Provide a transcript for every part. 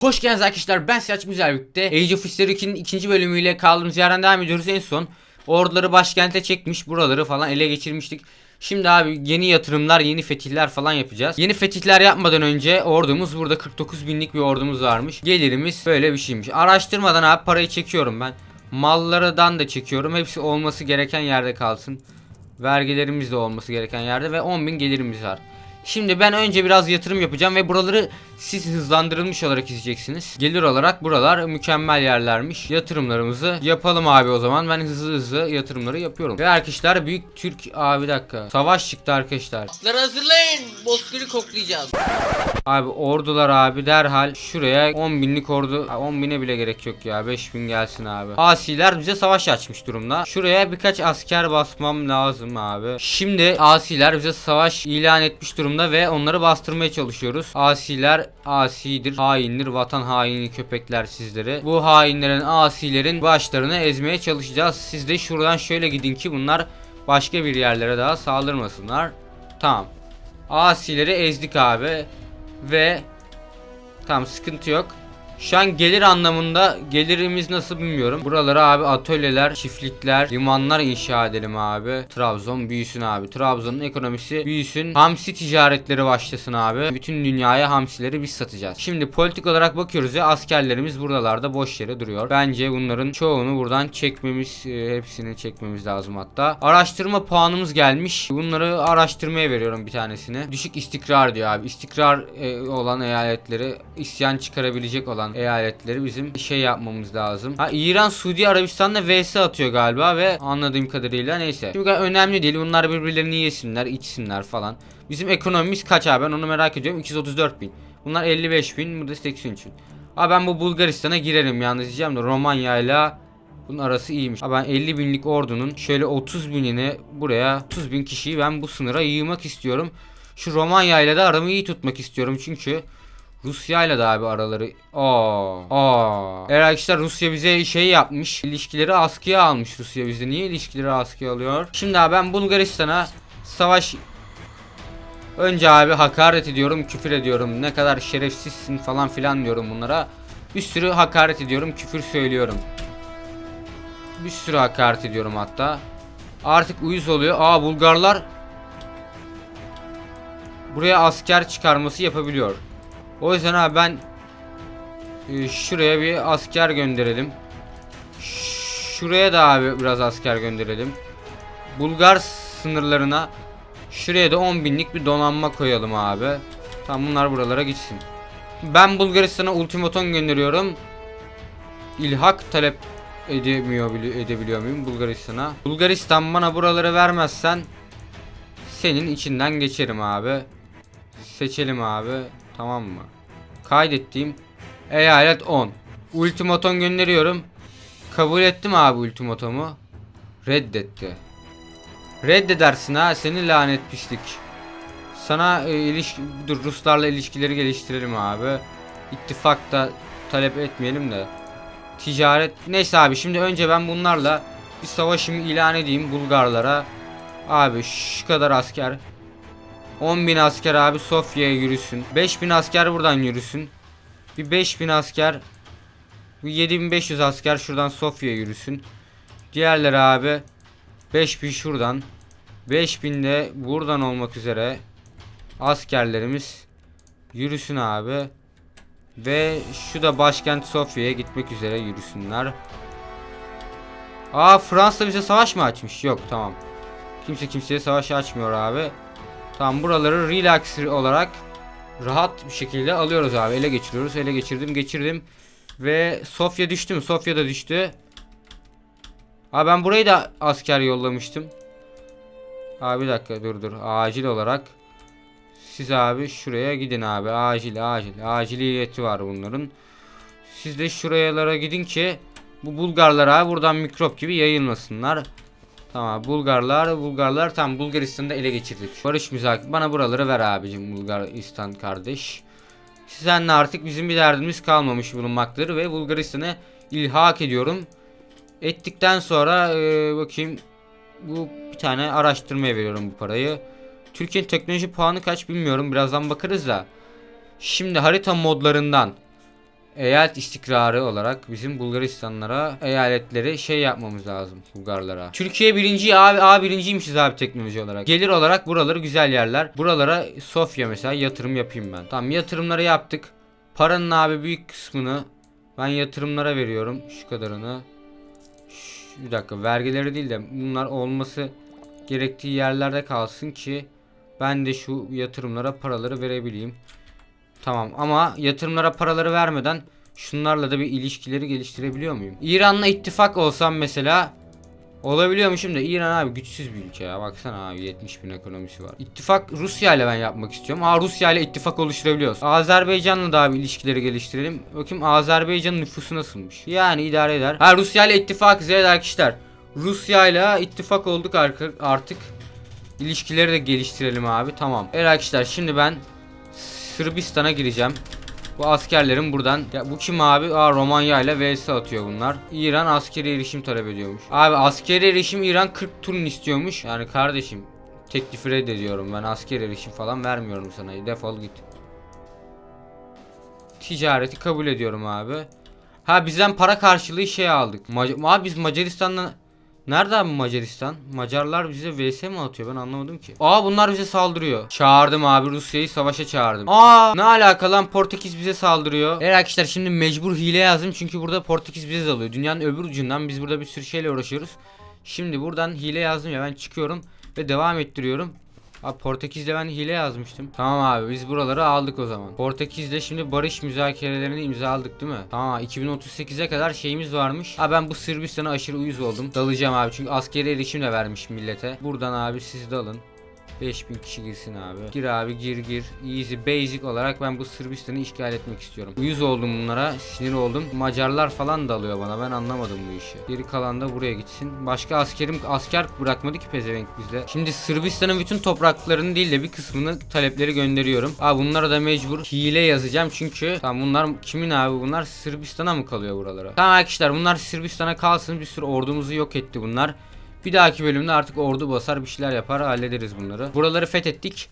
Hoş geldiniz arkadaşlar ben Güzel birlikte Age of History 2'nin ikinci bölümüyle kaldığımız yerden devam ediyoruz. En son Orduları başkente çekmiş buraları falan ele geçirmiştik. Şimdi abi yeni yatırımlar yeni fetihler falan yapacağız. Yeni fetihler yapmadan önce ordumuz burada 49 binlik bir ordumuz varmış. Gelirimiz böyle bir şeymiş. Araştırmadan abi parayı çekiyorum ben. Mallardan da çekiyorum. Hepsi olması gereken yerde kalsın. Vergilerimiz de olması gereken yerde ve 10.000 gelirimiz var. Şimdi ben önce biraz yatırım yapacağım ve buraları siz hızlandırılmış olarak izleyeceksiniz. Gelir olarak buralar mükemmel yerlermiş. Yatırımlarımızı yapalım abi o zaman. Ben hızlı hızlı yatırımları yapıyorum. Ve arkadaşlar büyük Türk abi bir dakika. Savaş çıktı arkadaşlar. Atları hazırlayın. Bozkır'ı koklayacağız. Abi ordular abi derhal şuraya 10 binlik ordu 10 bine bile gerek yok ya 5 bin gelsin abi. Asiler bize savaş açmış durumda. Şuraya birkaç asker basmam lazım abi. Şimdi asiler bize savaş ilan etmiş durumda ve onları bastırmaya çalışıyoruz. Asiler asidir, haindir, vatan haini köpekler sizleri. Bu hainlerin, asilerin başlarını ezmeye çalışacağız. Siz de şuradan şöyle gidin ki bunlar başka bir yerlere daha saldırmasınlar. Tamam. Asileri ezdik abi. Ve tamam sıkıntı yok. Şu an gelir anlamında gelirimiz nasıl bilmiyorum. Buralara abi atölyeler, çiftlikler, limanlar inşa edelim abi. Trabzon büyüsün abi. Trabzon'un ekonomisi büyüsün. Hamsi ticaretleri başlasın abi. Bütün dünyaya hamsileri biz satacağız. Şimdi politik olarak bakıyoruz ya askerlerimiz buralarda boş yere duruyor. Bence bunların çoğunu buradan çekmemiz, e, hepsini çekmemiz lazım hatta. Araştırma puanımız gelmiş. Bunları araştırmaya veriyorum bir tanesini. Düşük istikrar diyor abi. İstikrar e, olan eyaletleri, isyan çıkarabilecek olan eyaletleri bizim şey yapmamız lazım. Ha İran, Suudi Arabistan'da vs atıyor galiba ve anladığım kadarıyla neyse. Çünkü önemli değil. Bunlar birbirlerini yesinler, içsinler falan. Bizim ekonomimiz kaç abi ben onu merak ediyorum. 234 bin. Bunlar 55 bin, burada 83 bin. Abi ben bu Bulgaristan'a girerim yalnız diyeceğim de Romanya ile bunun arası iyiymiş. Abi ben 50 binlik ordunun şöyle 30 binini buraya 30 bin kişiyi ben bu sınıra yığmak istiyorum. Şu Romanya ile de aramı iyi tutmak istiyorum çünkü Rusya ile de abi araları aa aa. Arkadaşlar Rusya bize şey yapmış ilişkileri askıya almış Rusya bize niye ilişkileri askıya alıyor? Şimdi abi ben Bulgaristan'a savaş Önce abi hakaret ediyorum küfür ediyorum ne kadar şerefsizsin falan filan diyorum bunlara. Bir sürü hakaret ediyorum küfür söylüyorum. Bir sürü hakaret ediyorum hatta. Artık uyuz oluyor. Aa Bulgarlar Buraya asker çıkarması yapabiliyor o yüzden abi ben e, şuraya bir asker gönderelim. Şuraya da abi biraz asker gönderelim. Bulgar sınırlarına şuraya da 10 binlik bir donanma koyalım abi. Tamam bunlar buralara gitsin. Ben Bulgaristan'a ultimaton gönderiyorum. İlhak talep edemiyor bili- edebiliyor muyum Bulgaristan'a? Bulgaristan bana buraları vermezsen senin içinden geçerim abi. Seçelim abi. Tamam mı? Kaydettiğim eyalet 10. Ultimaton gönderiyorum. Kabul ettim abi ultimatomu. Reddetti. Reddedersin ha seni lanet pislik. Sana e, ilişki dur Ruslarla ilişkileri geliştirelim abi. İttifakta talep etmeyelim de. Ticaret neyse abi şimdi önce ben bunlarla bir savaşımı ilan edeyim Bulgarlara. Abi şu kadar asker 10.000 asker abi Sofya'ya yürüsün. 5.000 asker buradan yürüsün. Bir 5.000 asker. Bir 7500 asker şuradan Sofya'ya yürüsün. Diğerleri abi 5000 şuradan. 5000 de buradan olmak üzere askerlerimiz yürüsün abi. Ve şu da başkent Sofya'ya gitmek üzere yürüsünler. Aa Fransa bize savaş mı açmış? Yok tamam. Kimse kimseye savaş açmıyor abi. Tamam buraları relax olarak rahat bir şekilde alıyoruz abi. Ele geçiriyoruz. Ele geçirdim, geçirdim. Ve Sofya düştü mü? Sofya da düştü. Abi ben burayı da asker yollamıştım. Abi bir dakika dur dur. Acil olarak. Siz abi şuraya gidin abi. Acil acil. Aciliyeti var bunların. Siz de şurayalara gidin ki bu Bulgarlar abi buradan mikrop gibi yayılmasınlar. Tamam Bulgarlar Bulgarlar tam Bulgaristan'da ele geçirdik. Barış müzakere bana buraları ver abicim Bulgaristan kardeş. Sizinle artık bizim bir derdimiz kalmamış bulunmaktadır ve Bulgaristan'ı ilhak ediyorum. Ettikten sonra e, bakayım bu bir tane araştırmaya veriyorum bu parayı. Türkiye'nin teknoloji puanı kaç bilmiyorum birazdan bakarız da. Şimdi harita modlarından eyalet istikrarı olarak bizim Bulgaristanlara eyaletleri şey yapmamız lazım Bulgarlara. Türkiye birinci abi A birinciymişiz abi teknoloji olarak. Gelir olarak buraları güzel yerler. Buralara Sofya mesela yatırım yapayım ben. Tamam yatırımları yaptık. Paranın abi büyük kısmını ben yatırımlara veriyorum. Şu kadarını. Şu- bir dakika vergileri değil de bunlar olması gerektiği yerlerde kalsın ki ben de şu yatırımlara paraları verebileyim. Tamam ama yatırımlara paraları vermeden şunlarla da bir ilişkileri geliştirebiliyor muyum? İran'la ittifak olsam mesela olabiliyormuşum da İran abi güçsüz bir ülke ya. Baksana abi 70 bin ekonomisi var. İttifak Rusya ile ben yapmak istiyorum. Aa Rusya ile ittifak oluşturabiliyoruz. Azerbaycan'la da abi ilişkileri geliştirelim. Bakayım Azerbaycan'ın nüfusu nasılmış? Yani idare eder. Ha Rusya ile ittifak evet arkadaşlar. Rusya ile ittifak olduk artık. İlişkileri de geliştirelim abi. Tamam. Evet arkadaşlar şimdi ben Sırbistan'a gireceğim. Bu askerlerin buradan ya bu kim abi? Aa Romanya ile vs atıyor bunlar. İran askeri erişim talep ediyormuş. Abi askeri erişim İran 40 turun istiyormuş. Yani kardeşim teklifi reddediyorum ben askeri erişim falan vermiyorum sana. Defol git. Ticareti kabul ediyorum abi. Ha bizden para karşılığı şey aldık. Mac- abi biz Macaristan'dan Nerede abi Macaristan? Macarlar bize vs mi atıyor ben anlamadım ki. Aa bunlar bize saldırıyor. Çağırdım abi Rusya'yı savaşa çağırdım. Aa ne alaka lan Portekiz bize saldırıyor. Evet arkadaşlar şimdi mecbur hile yazdım çünkü burada Portekiz bize dalıyor. Dünyanın öbür ucundan biz burada bir sürü şeyle uğraşıyoruz. Şimdi buradan hile yazdım ya ben çıkıyorum ve devam ettiriyorum. Abi Portekiz'le ben hile yazmıştım. Tamam abi biz buraları aldık o zaman. Portekiz'le şimdi barış müzakerelerini imzaladık değil mi? Tamam 2038'e kadar şeyimiz varmış. Ha ben bu Sırbistan'a aşırı uyuz oldum. Dalacağım abi çünkü askeri erişim de vermiş millete. Buradan abi siz dalın. 5000 kişi girsin abi. Gir abi gir gir. Easy basic olarak ben bu Sırbistan'ı işgal etmek istiyorum. Uyuz oldum bunlara. Sinir oldum. Macarlar falan dalıyor bana. Ben anlamadım bu işi. Geri kalan da buraya gitsin. Başka askerim asker bırakmadı ki pezevenk bizde. Şimdi Sırbistan'ın bütün topraklarını değil de bir kısmını talepleri gönderiyorum. Abi bunlara da mecbur hile yazacağım çünkü tamam bunlar kimin abi bunlar Sırbistan'a mı kalıyor buralara? Tamam arkadaşlar bunlar Sırbistan'a kalsın. Bir sürü ordumuzu yok etti bunlar. Bir dahaki bölümde artık ordu basar bir şeyler yapar hallederiz bunları. Buraları fethettik.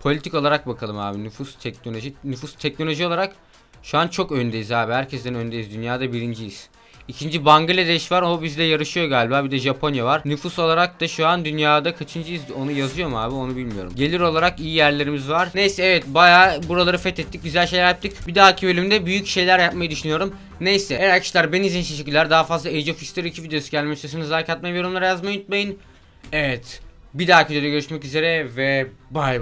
Politik olarak bakalım abi nüfus teknoloji. Nüfus teknoloji olarak şu an çok öndeyiz abi. Herkesten öndeyiz. Dünyada birinciyiz. İkinci Bangladeş var. O bizle yarışıyor galiba. Bir de Japonya var. Nüfus olarak da şu an dünyada kaçıncıyız? Onu yazıyor mu abi? Onu bilmiyorum. Gelir olarak iyi yerlerimiz var. Neyse evet bayağı buraları fethettik. Güzel şeyler yaptık. Bir dahaki bölümde büyük şeyler yapmayı düşünüyorum. Neyse. Evet arkadaşlar beni izleyin teşekkürler. Daha fazla Age of History 2 videosu gelmek istiyorsanız like atmayı ve yorumlara yazmayı unutmayın. Evet. Bir dahaki videoda görüşmek üzere ve bay bay.